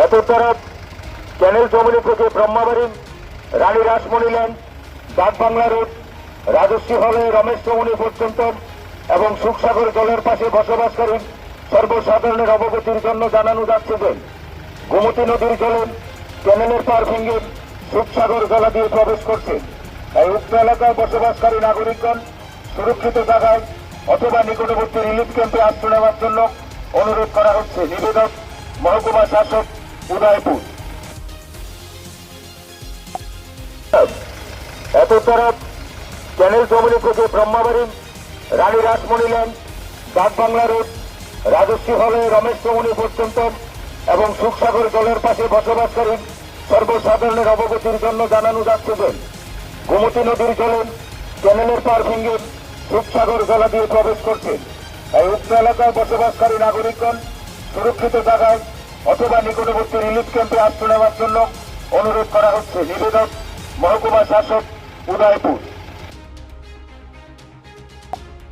এত তরফ ক্যানেল জমিনি থেকে ব্রহ্মাবাড়ি, রানী রাসমণি ল্যান্ড ডাকবাংলা রোড, রাজস্বী হলে রমেশ চমনি পর্যন্ত এবং সুখসাগর জলের পাশে বসবাসকারী সর্বসাধারণের অবগতির জন্য জানানো যাচ্ছে যে, গোমতী নদীর জলে ক্যানেলের পার ভেঙে সুখসাগর জলা দিয়ে প্রবেশ করছে। তাই উক্ত এলাকায় বসবাসকারী নাগরিকগণ সুরক্ষিত জায়গায় অথবা নিকটবর্তী রিলিফ ক্যাম্পে আশ্রয় নেওয়ার জন্য অনুরোধ করা হচ্ছে। নিবেদক, মহকুমা শাসক তরফ ক্যানেল থেকে রানী রাসমণি ল্যান্ড ডাকবাংলা রোড হলে রমেশ চমনি পর্যন্ত, এবং সুখসাগর জলের পাশে বসবাসকারী সর্বসাধারণের অবগতির জন্য জানানো যাচ্ছে যে নদীর জলে ক্যানেলের পার সুখসাগর জলা দিয়ে প্রবেশ করছে। তাই উক্ত এলাকায় বসবাসকারী নাগরিকগণ সুরক্ষিত জায়গায় অথবা নিকটবর্তী রিলিফ ক্যাম্পে আশ্রয় নেওয়ার জন্য অনুরোধ করা হচ্ছে। নিবেদক মহকুমা শাসক উদয়পুর।